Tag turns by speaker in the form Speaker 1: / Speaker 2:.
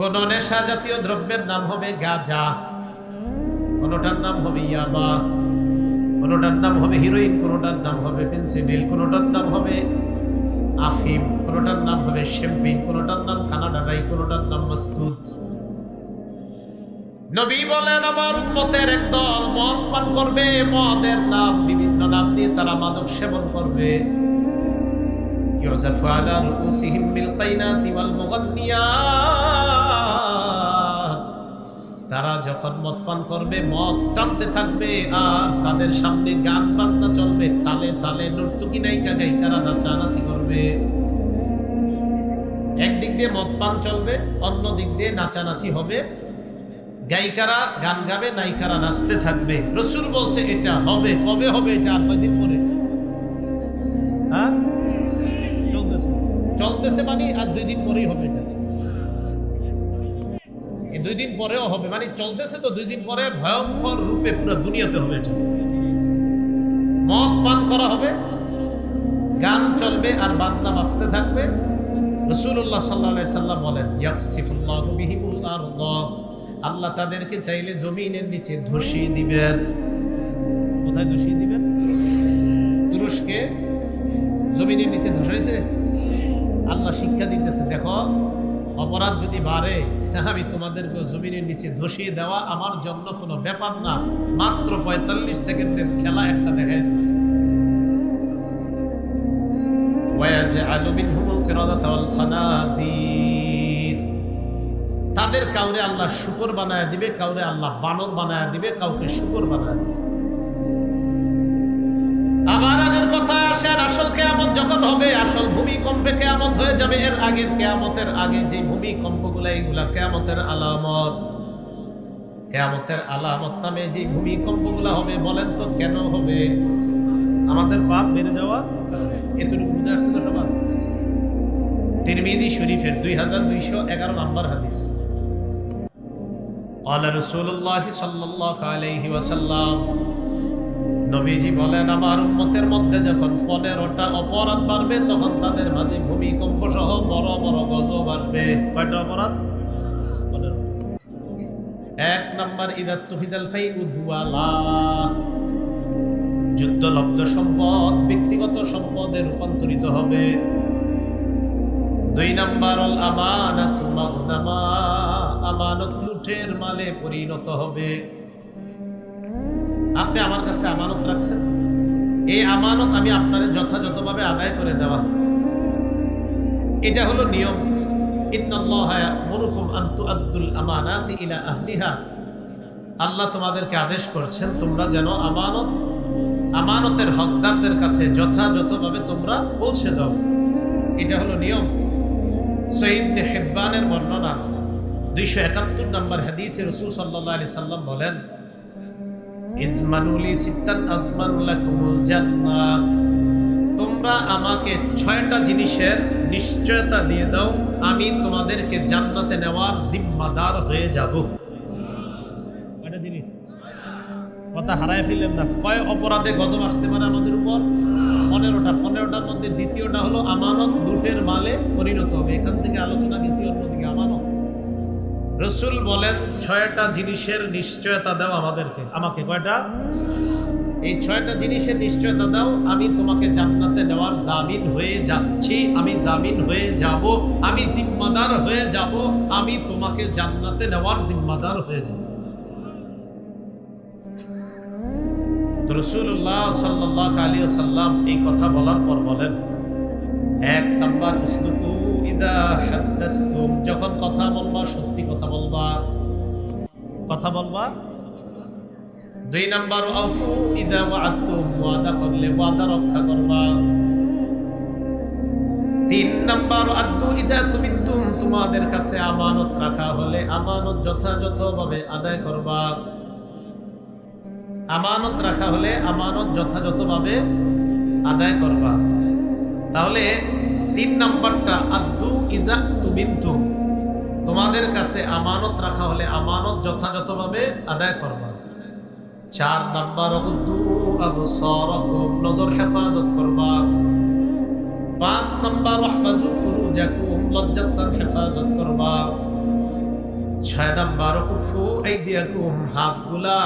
Speaker 1: কোন নেশা জাতীয় দ্রব্যের নাম হবে গাজা। কোনটার নাম হবে ইয়াবা। কোনটার নাম হবে হিরোইন, কোনটার নাম হবে পেন্সিডিল কোনটার নাম হবে আফিম, কোনটার নাম হবে শ্যাম্পিন, কোনটার নাম কানাডা রাই, কোনটার নাম মস্তুদ নবী বলেন, আমার উন্মতের একদল মদ পান করবে, মদের নাম, বিভিন্ন নাম দিয়ে তারা মাদক সেবন করবে। ইউজাফু আলা রুকুসিহিম বিল কাইনাতি ওয়াল মুগান্নিয়া তারা যখন মদ পান করবে, মদ টানতে থাকবে আর তাদের সামনে গান বাজনা চলবে, তালে তালে নর্তকী নায়িকা গায়িকারা নাচানাচি করবে। একদিক দিয়ে মদ পান চলবে, অন্য দিক দিয়ে নাচানাচি হবে। গায়িকারা গান গাবে, নায়িকারা নাচতে থাকবে। রসুল বলছে, এটা হবে, কবে হবে এটা আর কয়দিন পরে? হ্যাঁ? চলতেছে। চলতেছে মানে আর দুই দিন পরেই হবে এটা। দুই দিন পরেও হবে। মানে চলতেছে তো দুই দিন পরে ভয়ঙ্কর রূপে পুরো দুনিয়াতে হবে এটা। মদ পান করা হবে, গান চলবে আর বাজনা বাজতে থাকবে। রসুল্লাহ সাল্লাহ সাল্লাম বলেন ইয়াকসিফুল্লাহ বিহিমুল আরদ আল্লাহ তাদেরকে চাইলে জমিনের নিচে ধসিয়ে দিবেন। কোথায় ধসিয়ে দিবেন? তুরস্কে। জমিনের নিচে ধসাইছে আল্লাহ শিক্ষা দিতেছে, দেখো, অপরাধ যদি বাড়ে আমি তোমাদেরকে জমিনের নিচে ধসিয়ে দেওয়া আমার জন্য কোনো ব্যাপার না। মাত্র পঁয়তাল্লিশ সেকেন্ডের খেলা একটা দেখাই দিচ্ছে তাদের কাউরে আল্লাহ শুকর বানায় দিবে, কাউরে আল্লাহ বানর বানায় দিবে, কাউকে শুকর বানায় আবার আগের কথা আসেন, আসল যখন হবে আসল ভূমিকম্পে কেয়ামত হয়ে যাবে এর আগের কেয়ামতের আগে যে ভূমিকম্পগুলো এইগুলা কেয়ামতের আলামত কেয়ামতের আলামত নামে যে ভূমিকম্পগুলো হবে বলেন তো কেন হবে আমাদের পাপ বেড়ে যাওয়া এতটুকু বুঝে আসছে তো সবার তিরমিজি শরীফের দুই হাজার দুইশো এগারো নম্বর হাদিস قال رسول الله صلى الله عليه وسلم নবীজি বলেন, আমার উম্মতের মধ্যে যখন পনেরোটা অপরাধ বাড়বে, তখন তাদের মাঝে ভূমিকম্প সহ বড় বড় গজব আসবে। কয়টা অপরাধ? এক নাম্বার, ইদাত তুহিজাল ফাই উদুয়ালা যুদ্ধলব্ধ সম্পদ ব্যক্তিগত সম্পদে রূপান্তরিত হবে। দুই নাম্বার, অল আমানাত মাগনামা আমানত লুঠের মালে পরিণত হবে। আপনি আমার কাছে আমানত রাখছেন। এই আমানত আমি আপনার যথাযথভাবে আদায় করে দেওয়া এটা হলো নিয়ম। আল্লাহ তোমাদেরকে আদেশ করছেন, তোমরা যেন আমানত, আমানতের হকদারদের কাছে যথাযথভাবে তোমরা পৌঁছে দাও। এটা হলো নিয়ম। সহিদ হেব্বানের বর্ণনা। দুইশো একাত্তর নম্বর হাদিসে রসুল সাল্লাহ আলি সাল্লাম বলেন ইজমানুলি সিত্তান আজমানুলাকুমুল জান্নাহ। তোমরা আমাকে ছয়টা জিনিসের নিশ্চয়তা দিয়ে দাও, আমি তোমাদেরকে জান্নাতে নেওয়ার জিম্মাদার হয়ে যাব। কয়টা জিনিস? কথা হারায় ফেললেন না। কয় অপরাধে গজব আসতে পারে আমাদের উপর? পনেরোটা। পনেরোটার মধ্যে দ্বিতীয়টা হলো আমানত, লুটের মালে পরিণত হবে। এখান থেকে আলোচনা গেছি, অন্যদিকে আমানত। রসুল বলেন, ছয়টা জিনিসের নিশ্চয়তা দাও আমাদেরকে। আমাকে কয়টা? এই ছয়টা জিনিসের নিশ্চয়তা দাও, আমি তোমাকে জান্নাতে নেওয়ার জামিন হয়ে যাচ্ছি, আমি জামিন হয়ে যাব, আমি জিম্মাদার হয়ে যাব, আমি তোমাকে জান্নাতে নেওয়ার জিম্মাদার হয়ে যাব। রসুল্লাহ সাল্লাহ আলী সাল্লাম এই কথা বলার পর বলেন এক নাম্বার উসলুকু ইদা হাদ্দাসতুম যখন কথা বলবা, সত্যি কথা বলবা। কথা বলবা? দুই নাম্বার আফু ইদা ওয়াআদতুম ওয়াদা করলে ওয়াদা রক্ষা করবা। তিন নাম্বার, আদ্দু ইজা তুমিন্তুম তোমাদের কাছে আমানত রাখা হলে আমানত যথাযথভাবে আদায় করবা। আমানত রাখা হলে আমানত যথাযথভাবে আদায় করবা। তাহলে তিন নাম্বারটা, আদু ইজা তুবিন্তুম। তোমাদের কাছে আমানত রাখা হলে আমানত যথাযথভাবে আদায় করবা। চার নাম্বার অগুদ্দু আবসারাকুম, নজর হেফাজত করবা। পাঁচ নাম্বার, ওয়াহফাজু ফুরুজাকুম, লজ্জাস্থান হেফাজত করবা। ছয় নাম্বার, কুফু এই দিয়াকুম হাতগুলা